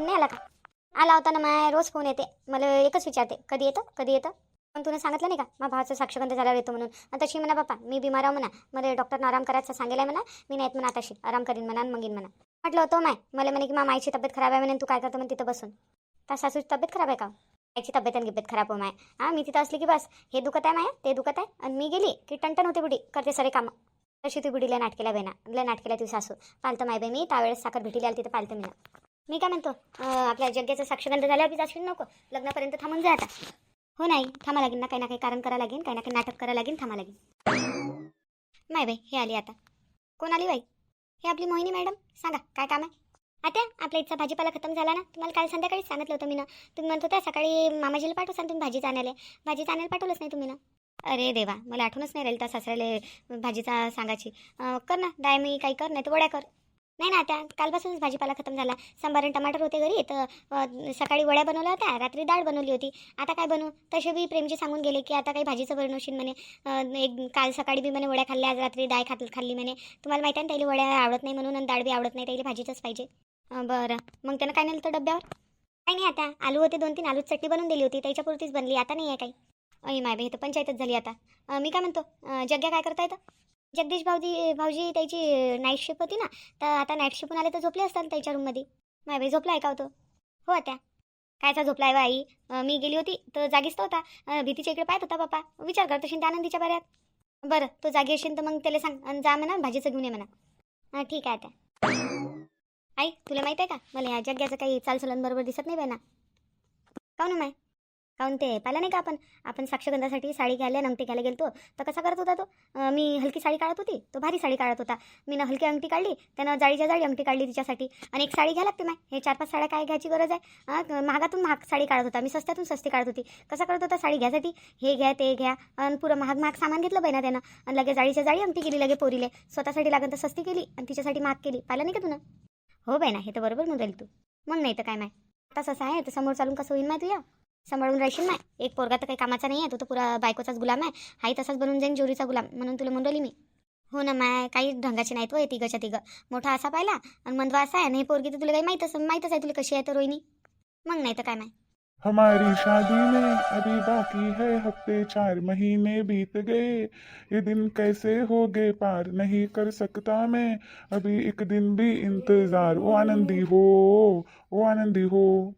Phone नाही आला का? आला होता ना माय रोज फोन येते. मला एकच विचारते कधी येतं? कधी येतं? पण तुला सांगितलं नाही का? माझ्या भावाचं साक्षगंध झाल्यावर येतो म्हणून. आणि तशी म्हणा बाप्पा मी बिमार आहो म्हणा. मला डॉक्टरनं आराम करायचं सांगेल म्हणा. मी नाहीत म्हणा तशी आराम करीन म्हणा आणि मग म्हणा. म्हटलं होतं माय. मला म्हणे की मा माईची तब्येत खराब आहे म्हणे तू काय करतो म्हणून तिथं बसून. त्या सासूची तब्येत खराब आहे का हो? आईची तब्येत आणि गिब्येत खराब हो माय. हां मी तिथं असली की बस. हे दुखत आहे माया? ते दुखत आहे? आणि मी गेली की टणटण होते बुडी करते सरे कामं. तशी ती बुडीला नाटकेला बेना लय नाटकेला ती सासू. पालतं माय बाई मी त्यावेळेस साखर भेटीला आली तिथं पालतं मी मी काय म्हणतो आपल्या जग्याचं साक्षगंध झाल्यावर बी जाशील नको. लग्नापर्यंत थांबून जा आता. हो नाही थांबा लागेल ना काही ना काही कारण करा लागेल काही ना काही नाटक करा लागेल थांबा लागेल. माय बाई हे आली आता. कोण आली बाई? हे आपली मोहिनी मॅडम? सांगा काय काम आहे? आता आपल्या इथचा भाजीपाला खतम झाला ना? तुम्हाला काल संध्याकाळीच सांगितलं होतं मी ना. तुम्ही म्हणत होता सकाळी मामाजीला पाठवू सांग तुम्ही भाजी आणायला. भाजी आणायला पाठवलंच नाही तुम्ही ना. अरे देवा मला आठवणच नाही राहील त्या सासऱ्याला भाजीचा सांगायची. कर ना डाय मी काही कर नाही तर वड्या कर. नाही ना आता कालपासूनच भाजीपाला खतम झाला. सांबार आणि टमाटर होते घरी तर सकाळी वड्या बनवल्या होत्या रात्री डाळ बनवली होती. आता काय बनवू? तसे बी प्रेमजी सांगून गेले की आता काही भाजीचं बनवशील म्हणे. एक काल सकाळी बी म्हणे वड्या खाल्ल्या आज रात्री डाळ खात खाल्ली म्हणे. तुम्हाला माहिती आहे ना त्याला वड्या आवडत नाही म्हणून आणि डाळ बी आवडत नाही त्याला भाजीचंच पाहिजे. बरं. मग त्यानं काय नेलं तर डब्यावर? काही नाही आता. आलू होते दोन तीन आलू चटणी बनवून दिली होती त्याच्यापुरतीच बनली. आता नाही आहे काही. अय माय बाई तर पंचायतच झाली आता. मी काय म्हणतो? अं, जग्या काय करता येतं जगदीश भाऊजी भाऊजी त्याची नाईट शिफ्ट होती ना तर आता नाईट शिफ्टून आले तर झोपले असतात त्याच्या रूममध्ये माय बाई झोपला आहे का होतो हो आता. कायचा झोपला आहे आई मी गेली होती तर जागीच तर होता भीतीच्या इकडे पाहत होता बापा विचार करतो शिंदे आनंदीच्या बऱ्यात. बरं तो जागी असेल तर मग त्याला सांग आणि जा म्हणा भाजीचं घेऊन ये म्हणा. ठीक आहे आता. आई तुला माहीत आहे का? मला या जग्याचं काही चालचलन बरोबर दिसत नाही बाय ना. काऊन हो माय? काऊन ते पाहिलं नाही का आपण? आपण साक्षगंधासाठी साडी घ्यायला अंगठी घ्यायला गेलतो. तर कसा करत होता तो? मी हलकी साडी काढत होती. तो भारी साडी काढत होता. मी ना हलकी अंगठी काढली त्यानं जाळीच्या जाळी अंगठी काढली तिच्यासाठी. आणि एक साडी घ्या लागते माय. हे चार पाच साड्या काय घ्यायची गरज आहे? महागातून महाग साडी काढत होता. मी सस्त्यातून सस्ती काढत होती. कसा करत होता साडी घ्यायसाठी? हे घ्या ते घ्या. आणि पुरं महाग महाग सामान घेतलं बाई ना त्यानं. आणि लगे जाळीच्या जाळी अंगठी केली लगे पोरीले. स्वतःसाठी लागेल तर सस्ती केली आणि तिच्यासाठी महाग केली. पाहिलं नाही का तुनं? हो बाई ना हे तर बरोबर म्हणून तू. मग नाही तर काय माय? आता असं आहे तर समोर चालून कसं होईल माय तुया सांभाळून राहशील ना. एक पोरगा तर काही कामाचा नाही आहे तू तर पुरा बायकोचाच गुलाम आहे. हाही तसाच बनून जाईन जोरीचा गुलाम. म्हणून तुला म्हणून राहिली मी. हो ना माय काही ढंगाची नाहीत वय तिघच्या तिघं. मोठा असा पाहिला आणि मंदवा असा आहे आणि हे पोरगी तर तुला काही माहीतच माहीतच आहे तुला कशी आहे तर रोहिणी. मग नाही तर काय माय? हमारी शादी में अभी बाकी है हफ्ते चार महीने बीत गए। ये दिन कैसे हो गए पार नहीं कर सकता मैं। अभी एक दिन भी इंतजार। ओ आनंदी हो ओ आनंदी हो।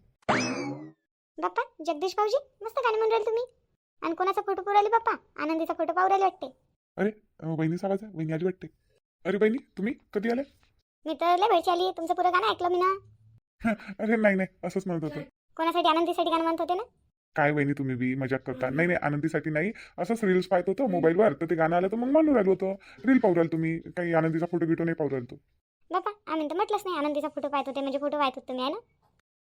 बाप्पा जगदीश भाऊजी मस्त गाणे म्हणून राहिले तुम्ही. आणि कोणाचा फोटो पुराले बाप्पा? आनंदीचा फोटो पाहू राहिले वाटते. अरे अं, वहिनीचा आवाज आहे वहिनी आली वाटते. अरे बहिणी तुम्ही कधी आले मी तर लय वेळची आली. तुमचं पुरं गाणं ऐकलं मी ना. अरे नाही नाही असंच म्हणत होतो. कोणासाठी आनंदीसाठी गाणं म्हणत होते ना? काय वहिनी तुम्ही बी मजाक करता. नाही नाही आनंदीसाठी नाही. असंच रील्स पाहत होतो मोबाईलवर तर ते गाणं आलं तर मग म्हणून राहिलो होतो. रील पाहू राहिलो तुम्ही. काही आनंदीचा फोटो गिटो नाही पाहू राहिलो. तो बाप्पा आम्ही तर म्हटलंच नाही आनंदीचा फोटो पाहत होते. म्हणजे फोटो पाहत होते तुम्ही आहे ना?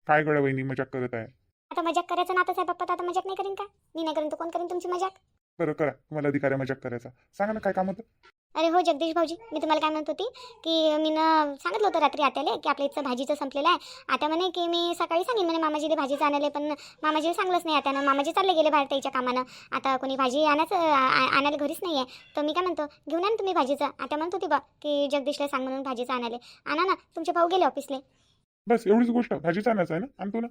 काय गड्या वहिनी मजाक करत आहे? आता मजाक करायचं नातच आहे बाप्पा तर आता मजाक नाही करीन का? मी नाही करीन तर कोण करीन तुमची मजाक? बरं करा. तुम्हाला अधिकार आहे मजाक करायचा. सांगा ना काय काम होतं? अरे हो जगदीश भाऊजी. मी तुम्हाला काय म्हणत होती की मी ना सांगितलं होतं रात्री आत्याले की आपल्या इथचं भाजीचं संपलेलं आहे. आता म्हणे की मी सकाळी सांगेन. म्हणे मामाजीला भाजीचं आणायला पण मामाजीला सांगलंच नाही आता मामाजी चालले गेले बाहेर त्याच्या कामानं. आता कोणी भाजी आणायचं आ- आणायला घरीच नाही आहे. तर मी काय म्हणतो घेऊन या ना तुम्ही भाजीचं. आता म्हणत होती बा की जगदीशला सांग म्हणून भाजीचं आणायला. आणा ना तुमचे भाऊ गेले ऑफिसले बस एवढीच गोष्ट. भाजीचा आणायचं आहे ना? आणतो ना.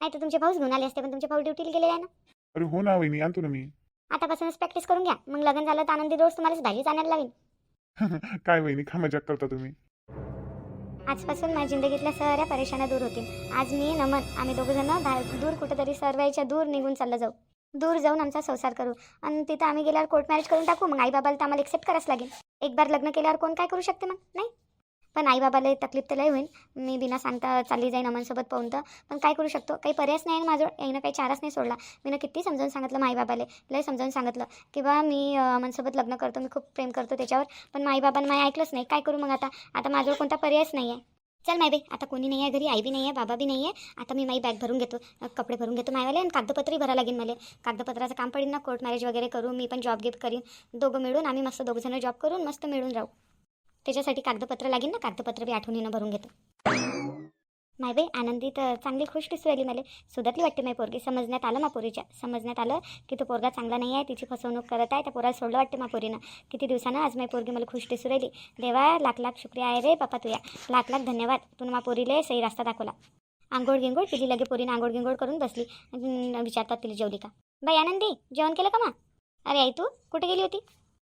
नाही तर तुमचे भाऊच घेऊन आले असते पण तुमचे भाऊ ड्युटीला गेलेले आहे ना. अरे हो ना वहिनी आणतो ना मी. आतापासूनच प्रॅक्टिस करून घ्या. मग लग्न झालं तर आनंदी रोज तुम्हालाच भाजीच आणायला लावीन. काय वहिनी का मजाक करता तुम्ही. आजपासून माझ्या जिंदगीतल्या साऱ्या परेशान्या दूर होतील. आज मी नमन आम्ही दोघं जण बाहेर दूर कुठेतरी सर्वांच्या दूर निघून चाललं जाऊ. दूर जाऊन आमचा संसार करू. आणि तिथं आम्ही गेल्यावर कोर्ट मॅरेज करून टाकू मग आई बाबाला तर आम्हाला एक्सेप्ट करावंच लागेल. एक बार लग्न केल्यावर कोण काय करू शकते मग नाही? पण आईबाबाला तकलीफ तर लय होईल. मी बिना सांगता चालली जाईन अमनसोबत पाहून तर. पण काय करू शकतो? काही पर्यायच नाही आहे माझं यानं काही चारच नाही सोडला. मी किती समजावून सांगितलं माईबाबाला लय समजावून सांगितलं. की बा मी अमनसोबत लग्न करतो मी खूप प्रेम करतो त्याच्यावर. पण माई बाबांना माय ऐकलंच नाही. काय करू मग आता? आता माझ्यावर कोणता पर्यायच नाही आहे चल माय बे आता कोणी नाही आहे घरी आई बी नाही आहे बाबा बी नाही आहे आता मी माई बॅग भरून घेतो कपडे भरून घेतो मायवाले आणि कागदपत्रही भरा लागेल मला. कागदपत्राचं काम पडेल ना कोर्ट मॅरेज वगैरे करू मी पण जॉब गिफ्ट करीन. दोघं मिळून आम्ही मस्त दोघंजणं जॉब करून मस्त मिळून राहू. त्याच्यासाठी कागदपत्र लागेल ना? कागदपत्र बी आठवणीनं भरून घेतो. माय बाई आनंदी तर चांगली खुश दिसू राहिली मला. सुधारली वाटते माय पोरगी. समजण्यात आलं मा पोरीच्या. समजण्यात आलं की तो पोरगा चांगला नाही आहे तिची फसवणूक करत आहे त्या पोराला सोडलं वाटते मा पोरीनं. किती दिवसानं आज माय पोरगी मला खुश दिसू राहिली. देवा लाख लाख शुक्रिया आहे रे बापा तुया. लाख लाख धन्यवाद. तू मा पोरीले सही रास्ता दाखवला. आंघोळ गिंगोळ तिली लगे पोरीनं आंघोळ गिंगोळ करून बसली. विचारतात तिला जेवली का बाई आनंदी जेवण केलं का मा? अरे आई तू कुठे गेली होती?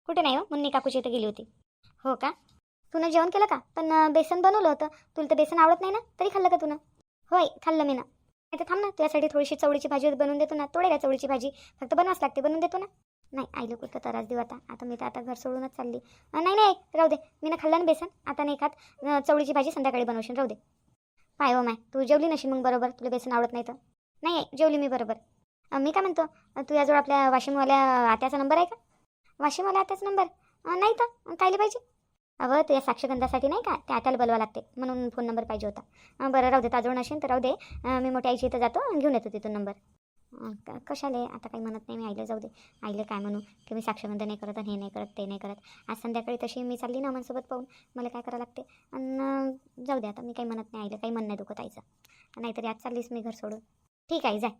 कुठे नाही हो? मुन्नी काकूची इथं गेली होती. हो का? तुनं जेवण केलं का? पण बेसन बनवलं होतं. तुला तर बेसन आवडत नाही ना? तरी खाल्लं का तुनं? होय खाल्लं मी ना. नाही तर थांब ना तुझ्यासाठी थोडीशी चवळीची भाजी बनवून देतो ना. तोडे का चवळीची भाजी. फक्त बनवाच लागते बनवून देतो ना. नाही आईला कुठं त्रास देऊ आता? आता मी तर आता घर सोडूनच चालली. नाही नाही राहू दे. मी ना खाल्लं ना बेसन. आता नाही खात. चवळीची भाजी संध्याकाळी बनवशील राहू दे. पाय हो माय तू जेवली नशी मग बरोबर? तुला बेसन आवडत नाही तर. नाही आहे जेवली मी बरोबर. मी काय म्हणतो? तुझ्याजवळ आपल्या वाशिमवाल्या आत्याचा नंबर आहे का? वाशिमवाल्या आत्याचा नंबर? नाही तर. कायले पाहिजे? अगं तुझ्या साक्षगंधासाठी नाही का? त्या आत्याला बोलवा लागते. म्हणून फोन नंबर पाहिजे होता. बरं राहू दे. ताजवळ नसेल तर राहू दे. मी मोठ्या आईची इथं जातो आणि घेऊन येतो तिथून नंबर कशाले आता काही म्हणत नाही मी आईला. जाऊ दे. आईला काय म्हणू? की मी साक्षगंध नाही करत आणि हे नाही करत ते नाही करत. आज संध्याकाळी तशी मी चालली ना अमनसोबत पाहून. मला काय करावं लागते? आणि जाऊ दे आता. मी काही म्हणत नाही आईला. काही मन नाही दुखत आईचं. नाहीतरी आज चाललीस मी घर सोडून. ठीक आहे जाय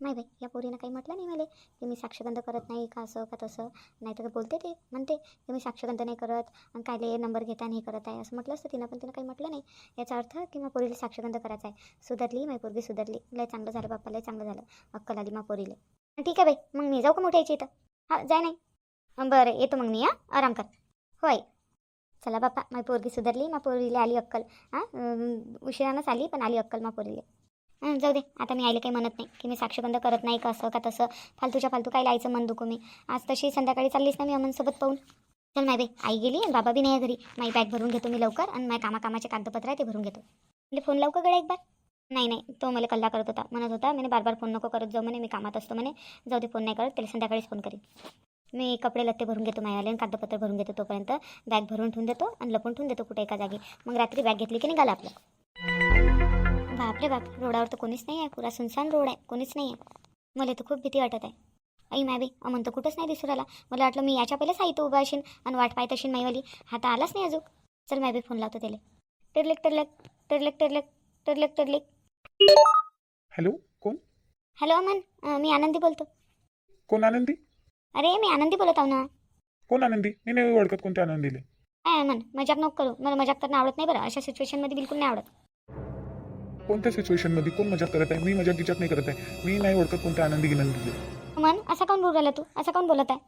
नाही बाई या पोरीनं काही म्हटलं नाही मला. की मी साक्षगंध करत नाही का असं का तसं. नाही तर बोलते ते म्हणते की मी साक्षगंध नाही करत आणि कायले नंबर घेता आणि हे करत आहे. असं म्हटलं असतं तिनं पण तिनं काही म्हटलं नाही. याचा अर्थ की मग पोरीला साक्षगंध करायचा आहे. सुधारली माझी पोरगी सुधारली. लय चांगलं झालं बाप्पा लय चांगलं झालं. अक्कल आली मग पोरीले. ठीक आहे बाई मग मी जाऊ का मोठ्या यायची इथं? हां जाय नाही. बरं येतो मग मी हां? आराम कर. होय. चला बाप्पा माझी पोरगी सुधारली मग पोरीला आली अक्कल. हां उशिरानंच आली पण आली अक्कल मग पोरीला. जाऊ दे. आता मी आईला काही म्हणत नाही की मी साक्षगंध करत नाही का असं का तसं. फालतूच्या फालतू काय लायचं मन दुखू मी आज तशी संध्याकाळी चाललीस ना मी अमनसोबत पाहून. चल माय बाई आई गेली आणि बाबा बी नाही आहे घरी. माई बॅग भरून घेतो मी लवकर आणि माझ्या कामाकामाचे कागदपत्र आहे ते भरून घेतो. म्हणजे फोन लावू का गड्या एक बार नाही नाही. तो मला कल्ला करत होता म्हणत होता मी बार बार फोन नको करत जाऊ म्हणे मी कामात असतो म्हणे. जाऊ दे फोन नाही करत त्याला संध्याकाळीच फोन करीन. मी कपडे लत्ते भरून घेतो माझ्यावाले आणि कागदपत्र भरून घेतो तोपर्यंत. बॅग भरून ठेवून देतो आणि लपून ठेवून देतो कुठे एका जागी. मग रात्री बॅग घेतली की निघाला आपलं. बापरे बाप रोडावर तर कोणीच नाही आहे पुरा सुनसान रोड आहे कोणीच नाही आहे मला तर खूप भीती वाटत आहे. आई मॅबी अमन तर कुठंच नाही दिसू राहिला. मला वाटलं मी याच्या पहिलेच आई तो उभा असेल आणि वाट पाहत असेल माईवाली. हा तर आलाच नाही अजून. चल मॅबी फोन लावतो त्याला. टिरलेक टिरलेक टिरलेक टिरलेक टिरलेक टिरलेक. हॅलो कोण? हॅलो अमन. मी आनंदी बोलतो. कोण आनंदी? अरे मी आनंदी बोलत आहो ना. कोण आनंदी? मी नाही ओळखत कोणत्या आनंदीले. काय अमन. मजाक नको करू. मला मजाक करणं आवडत नाही बरं. अशा सिच्युएशनमध्ये बिलकुल नाही आवडत. कोणत्या सिच्युएशनमध्ये कोण मजाक करत आहे? मी मजाक गिजाक नाही करत आहे. मी नाही ओळखत कोणत्या आनंदी गिनंदीले अमन असा काऊन बोलू राहिला तू? असं काऊन बोलत आहे?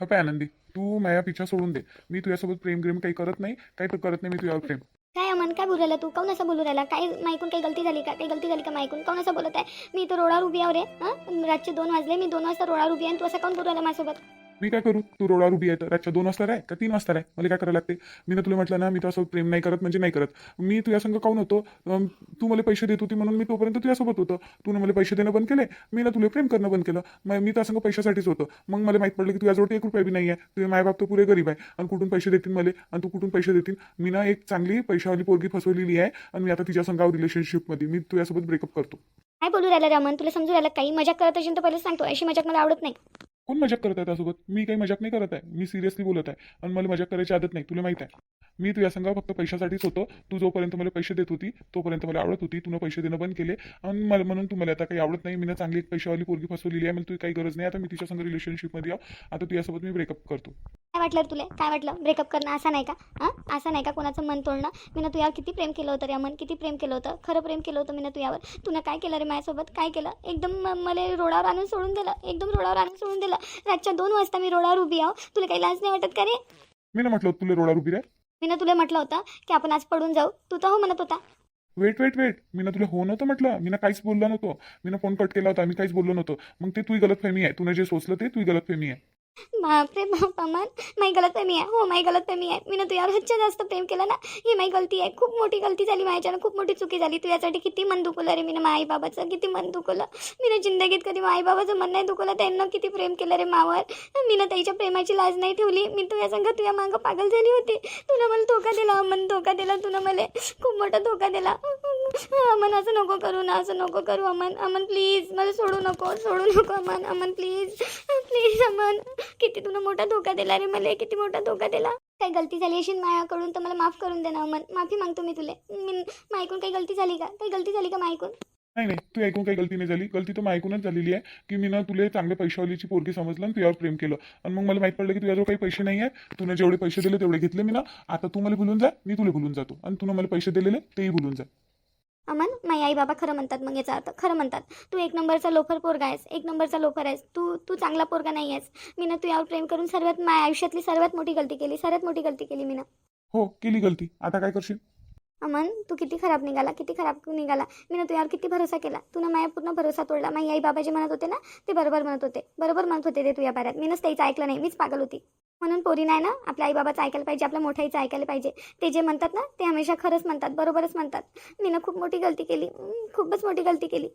हा पाय आनंदी तू माया पिछा सोडून दे. मी तुझ्यासोबत प्रेम ग्रेम काही करत नाही. काही करत नाही मी तुझ्यावर प्रेम. काय अमन काय बोलू राहिला तू? काऊन असं बोलू राहिला? काय मायकून काही गलती झाली का? काही गलती झाली का मायकून काऊन असं बोलत आहे? मी तर रोडावर उभी आहे रे हां? रातचे दोन वाजले मी दोन वाजता रोडावर उभी आहे आणि तू असं काऊन बोलू राहिला माझ्यासोबत? मी काय करू? तू रोडावर उभी आहे तर. रातच्या दोन वाजता आहे का तीन वाजता आहे मला काय करायला लागते? मी ना तुला म्हटलं ना मी तुझ्यासोबत प्रेम नाही करत म्हणजे नाही करत. मी तुझ्या संघ काऊन होतो तू मला पैसे देत होती म्हणून मी तोपर्यंत तुझ्यासोबत होतो. तू मला पैसे देणं बंद केले मी ना तुला प्रेम करणं बंद केलं. मग मी तर संघ पैशासाठीच होतो. मग मला माहीत पडलं की तुझ्याजवळ एक रुपया बी नाही आहे तुझे मायबाप तर पुरे गरीब आहे. आणि कुठून पैसे देतील मला? आणि तू कुठून पैसे देतील? मी ना एक चांगली पैशावाली पोरगी फसवलेली आहे. आणि मी आता तिच्या संघावर रिलेशनशिपमध्ये मी तुझ्यासोबत ब्रेकअप करतो. काय बोलू राहिला रमन? तुला समजू राहिला काही मजाक करत असेल तर पहिलेच सांगतो. अशी मजाक मला आवडत नाही. कोण मजाक करत आहे त्यासोबत? मी काही मजाक नाही करत आहे. मी सिरियसली बोलत आहे. आणि मला मजाक करायची आदत नाही. तुला माहीत आहे. मी तुझ्या संघ फक्त पैशासाठीच होतो. तू जोपर्यंत मला पैसे देत होती तोपर्यंत मला आवडत होती. तुला पैसे देणं बंद केले. आणि मला म्हणून तुम्हाला आता काही आवडत नाही. मी ना चांगली एक पैशावाली पोरगी फसवलेली आहे. मला तुझी काही गरज नाही. आता मी तिच्या संग रिलेशनशिपमध्ये आहो. आता तुझ्यासोबत मी ब्रेकअप करतो. काय वाटलं तुला? काय वाटलं? ब्रेकअप करणं असं नाही का? हां? असं नाही का? कोणाचं मन तोडणं? मी ना तुझ्यावर किती प्रेम केलं होतं रे अमन? किती प्रेम केलं होतं? खरं प्रेम केलं होतं मी ना तुझ्यावर. तुला काय केलं रे माझ्यासोबत? काय केलं? एकदम मला रोडावर आणून सोडून दिलं. एकदम रोडावर आणून सोडून दिलं. रातच्या दोन वाजता मी रोडावर उभी आहो तुला काही लाज नाही वाटत का रे? मी ना म्हटलं तुला रोडावर उभी राह. मी ना तुला म्हटलं होतं की आपण आज पडून जाऊ. तू तर हो म्हणत होता. वेट वेट वेट मी ना तुला हो नव्हतं म्हटलं. मी ना काहीच बोललो नव्हतो. मी ना फोन कट केला होता. मी काहीच बोललो नव्हतो. मग ते तुझी गलतफहमी आहे. तुला जे सोचलं ते तुझी गलतफहमी आहे. बापरे बाप अमन. माही गलत प्रेमी आहे. हो माही गलत प्रेमी आहे. मी ना तुझ्यावर हच्च्या जास्त प्रेम केलं ना. ही माही गलती आहे. खूप मोठी गलती झाली माझ्यानं खूप मोठी चुकी झाली. तुझ्यासाठी किती मन दुखवलं रे मी ना बाबाचं किती मन दुखवलं. मी ना जिंदगीत कधी माईबाबाचं बाबाचं मन नाही दुखवलं. त्यांना किती प्रेम केलं रे मावर. मी ना त्याच्या प्रेमाची लाज नाही ठेवली. मी तुझ्या संघ तुझ्या मागं पागल झाली होती. तुला मला धोका दिला अमन. धोका दिला तुला मला. खूप मोठा धोका दिला. अमन असं नको करू ना. असं नको करू अमन. अमन प्लीज मला सोडू नको. सोडू नको Aman. Aman please please Aman. किती तुला मोठा धोका दिला रे मला किती मोठा धोका दिला? काही गलती झाली असेल माझ्याकडून तर मला माफ करून दे ना अमन माफी मागतो मी तुले. मी मायकून काही गलती झाली का? काही गलती झाली का मायकून नाही नाही तू ऐकून काही गलती नाही झाली. गलती तर ऐकूनच झालेली आहे की मी ना तुला चांगल्या पैशावालीची पोरगी समजलं आणि तुझ्यावर प्रेम केलं. आणि मग मला माहीत पडलं की तुझ्याजवळ काही पैसे नाही आहे तुला जेवढे पैसे दिले तेवढे घेतले मी ना. आता तू मला भुलून जा मी तुला भुलून जातो. आणि तुला मला पैसे दिलेले तेही भुलून जा. अमन माझे आई बाबा खरं म्हणतात मग याचा अर्थ खरं म्हणतात. तू एक नंबरचा लोफर पोरगा आहेस एक नंबरचा लोफर आहेस. तू तू चांगला पोरगा नाही आहेस. मी ना तू यावर प्रेम करून सर्वात माझ्या आयुष्यातली सर्वात मोठी गलती केली सर्वात मोठी गलती केली मी ना हो केली गलती. आता काय करशील? अमन तू किती खराब निघाला किती खराब निघाला. मी ना तुझ्यावर किती भरोसा केला? तू ना माझ्या पूर्ण भरोसा तोडला. माझी आई बाबा जे म्हणत होते ना ते बरोबर म्हणत होते. बरोबर म्हणत होते ते तुझ्या पाऱ्यात मीनच त्याचं ऐकलं नाही. मीच पागल होती. म्हणून पोरी नाही ना? आपल्या आईबाबाचं ऐकायला पाहिजे आपल्या मोठ्याईचं ऐकायला पाहिजे. ते जे म्हणतात ना ते हमेशा खरंच म्हणतात बरोबरच म्हणतात. मी ना खूप मोठी गलती केली. खूपच मोठी गलती केली.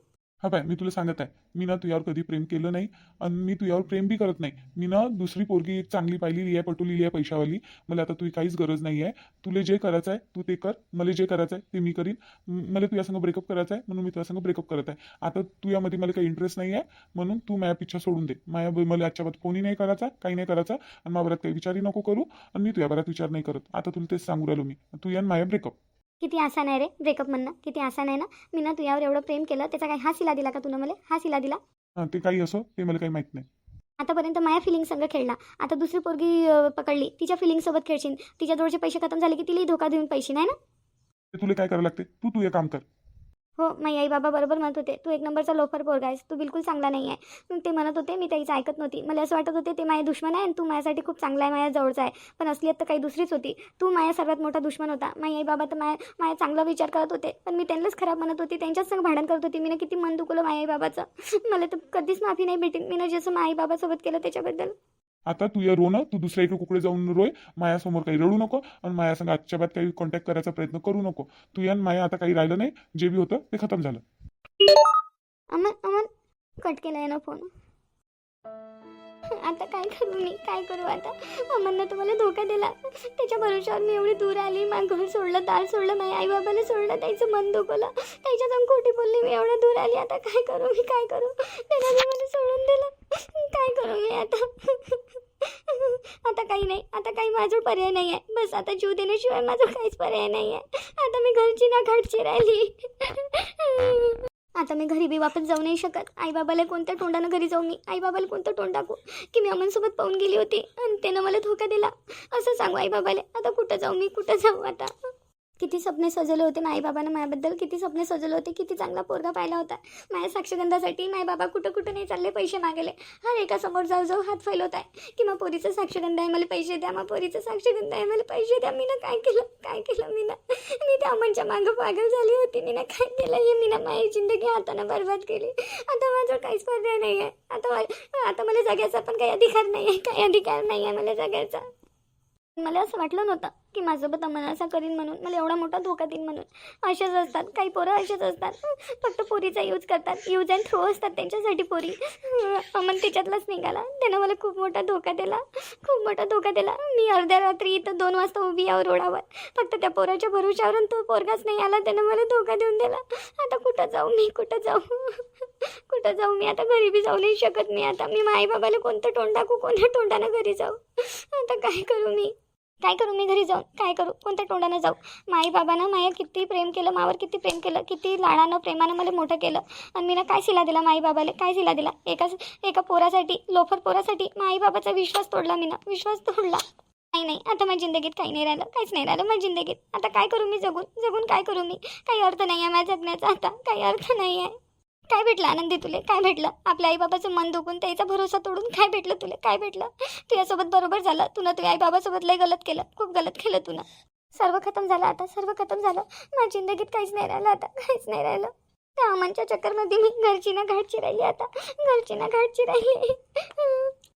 हा बाय मी तुला सांगत आहे. मी ना तुझ्यावर कधी प्रेम केलं नाही आणि मी तुझ्यावर प्रेम बी करत नाही. मी ना दुसरी पोरगी एक चांगली पाहिलेली आहे पटवलेली आहे पैशावाली. मला आता तुझी काहीच गरज नाही आहे. तुला जे करायचं आहे तू ते कर. मला जे करायचं आहे ते मी करीन. मला तुझ्यासंग ब्रेकअप करायचं आहे म्हणून मी तुझ्यासंग ब्रेकअप करत आहे. आता तुझ्यामध्ये मला काही इंटरेस्ट नाही आहे म्हणून तू माझ्या पिच्छा सोडून दे. माझ्या मला आजच्या बाबत नाही करायचा काही नाही करायचा आणि माझ्या बरात काही विचारही नको करू आणि मी तुझ्या बरात विचार नाही करत. आता तुला तेच सांगू राहिलो मी. तू या माझ्या ब्रेकअप किती आसान आहे रे ब्रेकअप म्हणणं किती आसान आहे ना? मी ना तुझ्यावर एवढं प्रेम केलं त्याचा काही हा सिला दिला का तुला मला? हा सिला दिला. हां ते काही असो ते मला काही माहीत नाही. आतापर्यंत माझ्या फिलिंग संग खेळला. आता दुसरी पोरगी अं, पकडली. तिच्या फिलिंग सोबत खेळशील तिच्या जवळचे पैसे खतम झाले की तिलाही धोका देऊन पैसे नाही ना? ते तुला काय करावं लागते? तू तू हे काम कर. हो माझी आई बाबा बरोबर म्हणत होते तू एक नंबरचा लोफर पोरगा आहेस तू बिलकुल चांगला नाही आहे. ते म्हणत होते मी त्याचं ऐकत नव्हती. मला असं वाटत होते ते माझे दुश्मन आहे आणि तू माझ्यासाठी खूप चांगला आहे माझ्या जवळचा आहे पण असलीयत तर काही दुसरीच होती. तू माझ्या सर्वात मोठा दुश्मन होता. माझी आई बाबा तर माझ्या माझ्या चांगला विचार करत होते पण मी त्यांनाच खराब म्हणत होती त्यांच्याच संग भांडण करत होती. मी ना किती मन दुखवलं माझ्या आई बाबाचं. मला तर कधीच माफी नाही भेटेल. मी ना जसं माझ्या आई बाबासोबत केलं त्याच्याबद्दल. आता तू या रो ना तू दुसऱ्या इकडे कुकडे जाऊन रोय मायासमोर काही रडू नको आणि माया संग आजच्या बाद काही कॉन्टॅक्ट करायचा प्रयत्न करू नको. तू या माया आता काही राहिलं नाही जे बी होतं ते खतम झालं. अमन अमन कट केलाय ना फोन आता काय करू मी काय करू आता? अमननं तुम्हाला धोका दिला. त्याच्या भरोशावर मी एवढी दूर आली माझं घर सोडलं दार सोडलं माझ्या आई बाबाला सोडलं त्याचं मन दुखवलं. त्याच्या जाऊन खोटी बोलली मी एवढं दूर आली आता काय करू मी काय करू? त्याला मी मला सोडून दिलं. काय करू मी आता? आता काही नाही आता काही माझं पर्याय नाही आहे बस आता जीव देण्याशिवाय माझं काहीच पर्याय नाही आहे आता मी घरची ना घाटची राहिली आता मी घरी बी वापस जाऊ नाही शकत. आईबाबाला कोणत्या तोंडानं घरी जाऊ मी? आईबाबाला कोणतं तोंड टाकू? की मी अमनसोबत पाहून गेली होती आणि त्यानं मला धोका दिला. असं सांगू आईबाबाला. आता कुठं जाऊ मी? कुठं जाऊ आता? किती स्वप्ने सजवले होते माई बाबानं माझ्याबद्दल किती स्वप्ने सजवले होते किती चांगला पोरगा पाहिला होता. माझ्या साक्षगंधासाठी माई बाबा कुठं कुठं नाही चालले पैसे मागेले हर एका समोर जाऊ जाऊ हात फैलवत आहे. की मग पोरीचं साक्षगंध आहे मला पैसे द्या मग पोरीचं साक्षगंध आहे मला पैसे द्या. मी ना काय केलं? काय केलं मी ना मी त्या अमनच्या मागं पागल झाली होती. मी ना काय केलं? हे मी ना माझी जिंदगी हातानं बरबाद केली. आता माझं काहीच पर्याय नाही आहे आता आता मला जगायचा पण काही अधिकार नाही आहे काही अधिकार नाही आहे मला जगायचा. मला असं वाटलं नव्हतं. की माझ्यासोबत अमन असा करीन म्हणून. मला एवढा मोठा धोका देईन म्हणून. असेच असतात. काही पोरं असेच असतात. फक्त पोरीचा यूज करतात. यूज अँड थ्रो असतात त्यांच्यासाठी पोरी. अमन त्याच्यातलाच निघाला. त्यानं मला खूप मोठा धोका दिला. खूप मोठा धोका दिला. मी अर्ध्या रात्री इथं दोन वाजता उभी आहो रोडावर. फक्त त्या पोराच्या भरोशावरून तो पोरगाच नाही आला. त्यानं मला धोका देऊन दिला. आता कुठं जाऊ मी? कुठं जाऊ? कुठं जाऊ मी? आता घरी बी जाऊ नाही शकत मी आता. मी माई बाबाला कोणतं तोंड टाकू? कोणत्या तोंडानं घरी जाऊ? आता काय करू मी? काय करू मी घरी जाऊन? काय करू? कोणत्या तोंडानं जाऊ? माई बाबानं माया किती प्रेम केलं मावर किती प्रेम केलं किती लाडानं प्रेमानं मला मोठं केलं. आणि मी ना काय शिला दिला माई बाबाला काय शिला दिला? एका एका पोरासाठी लोफर पोरासाठी माई बाबाचा विश्वास तोडला मी ना विश्वास तोडला. नाही नाही. आता माझ्या जिंदगीत काही नाही राहिलं. काहीच नाही राहिलं माझ्या जिंदगीत. आता काय करू मी जगून? जगून काय करू मी? काही अर्थ नाही आहे माझ्या जगण्याचा आता. काही अर्थ नाही आहे काय भेटलं आनंदी तुले? काय भेटलं? आपल्या आईबाबाचं मन दुखून त्याचा भरोसा तोडून काय भेटलं तुले? काय भेटलं? तुझ्यासोबत बरोबर झालं. तुला तुझ्या आईबाबासोबत लय गलत केलं. खूप गलत केलं तुला सर्व खतम झालं आता. सर्व खतम झालं. माझ्या जिंदगीत काहीच नाही राहिलं आता. काहीच नाही राहिलं. त्या अमनच्या चक्करमध्ये मी घरची ना घाटची राहिली आता. घरची ना घाटची राहिली.